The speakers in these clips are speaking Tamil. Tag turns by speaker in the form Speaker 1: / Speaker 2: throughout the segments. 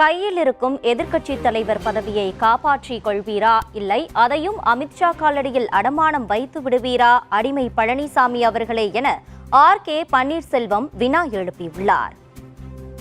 Speaker 1: கையில் இருக்கும் எதிர்க்கட்சி தலைவர் பதவியை காப்பாற்றிக் கொள்வீரா? இல்லை அதையும் அமித்ஷா காலடியில் அடமானம் வைத்து விடுவீரா? அடிமை பழனிசாமி அவர்களே என ஆர் கே பன்னீர்செல்வம் வினா எழுப்பியுள்ளார்.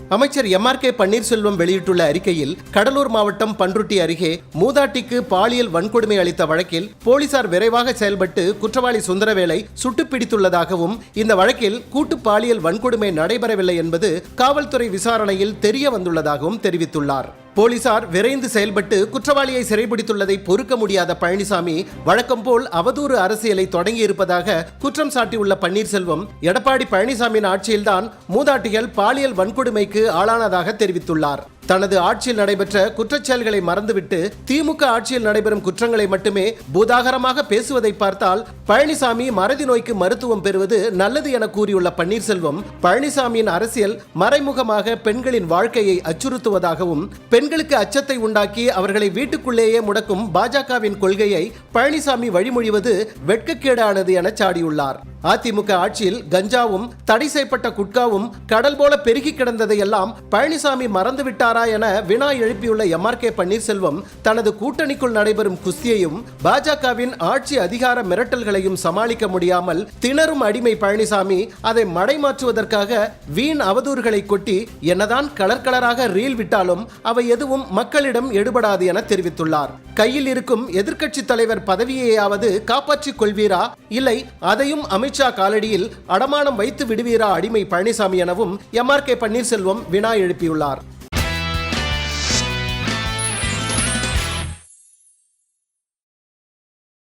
Speaker 2: அமைச்சர் எம் ஆர் கே பன்னீர்செல்வம் வெளியிட்டுள்ள அறிக்கையில் கடலூர் மாவட்டம் பன்ருட்டி அருகே மூதாட்டிக்கு பாலியல் வன்கொடுமை அளித்த வழக்கில் போலீசார் விரைவாக செயல்பட்டு குற்றவாளி சுந்தரவேலை சுட்டுப்பிடித்துள்ளதாகவும் இந்த வழக்கில் கூட்டு பாலியல் வன்கொடுமை நடைபெறவில்லை என்பது காவல்துறை விசாரணையில் தெரிய வந்துள்ளதாகவும் தெரிவித்துள்ளார். போலீசார் விரைந்து செயல்பட்டு குற்றவாளியை சிறைபிடித்துள்ளதை பொறுக்க முடியாத பழனிசாமி வழக்கம் போல் அவதூறு அரசியலை தொடங்கியிருப்பதாக குற்றம் சாட்டியுள்ள பன்னீர்செல்வம் எடப்பாடி பழனிசாமியின் ஆட்சியில்தான் மூதாட்டிகள் பாலியல் வன்கொடுமைக்கு ஆளானதாக தெரிவித்துள்ளார். தனது ஆட்சியில் நடைபெற்ற குற்றச்செயல்களை மறந்துவிட்டு திமுக ஆட்சியில் நடைபெறும் குற்றங்களை மட்டுமே பூதாகரமாக பேசுவதை பார்த்தால் பழனிசாமி மறதி நோய்க்கு மருத்துவம் பெறுவது நல்லது என கூறியுள்ள பன்னீர்செல்வம் பழனிசாமியின் அரசியல் மறைமுகமாக பெண்களின் வாழ்க்கையை அச்சுறுத்துவதாகவும் பெண்களுக்கு அச்சத்தை உண்டாக்கி அவர்களை வீட்டுக்குள்ளேயே முடக்கும் பாஜகவின் கொள்கையை பழனிசாமி வழிமொழிவது வெட்கக்கேடானது என சாடியுள்ளார். அதிமுக ஆட்சியில் கஞ்சாவும் தடை செய்யப்பட்ட குட்காவும் கடல் போல பெருகி கிடந்ததையெல்லாம் பழனிசாமி மறந்துவிட்டாரா என வினா எழுப்பியுள்ள எம் ஆர் கே பன்னீர்செல்வம் தனது கூட்டணிக்குள் நடைபெறும் குஸ்தியையும் பாஜகவின் ஆட்சி அதிகார மிரட்டல்களையும் சமாளிக்க முடியாமல் திணறும் அடிமை பழனிசாமி அதை மடைமாற்றுவதற்காக வீண் அவதூறுகளை கொட்டி என்னதான் கலர் கலராக ரீல் விட்டாலும் அவை எதுவும் மக்களிடம் எடுபடாது என தெரிவித்துள்ளார். கையில் இருக்கும் எதிர்க்கட்சி தலைவர் பதவியையாவது காப்பாற்றிக் கொள்வீரா? இல்லை அதையும் அமித்ஷா காலடியில் அடமானம் வைத்து விடுவீரா அடிமை பழனிசாமி எனவும் எம் ஆர் கே பன்னீர்செல்வம் வினா எழுப்பியுள்ளார்.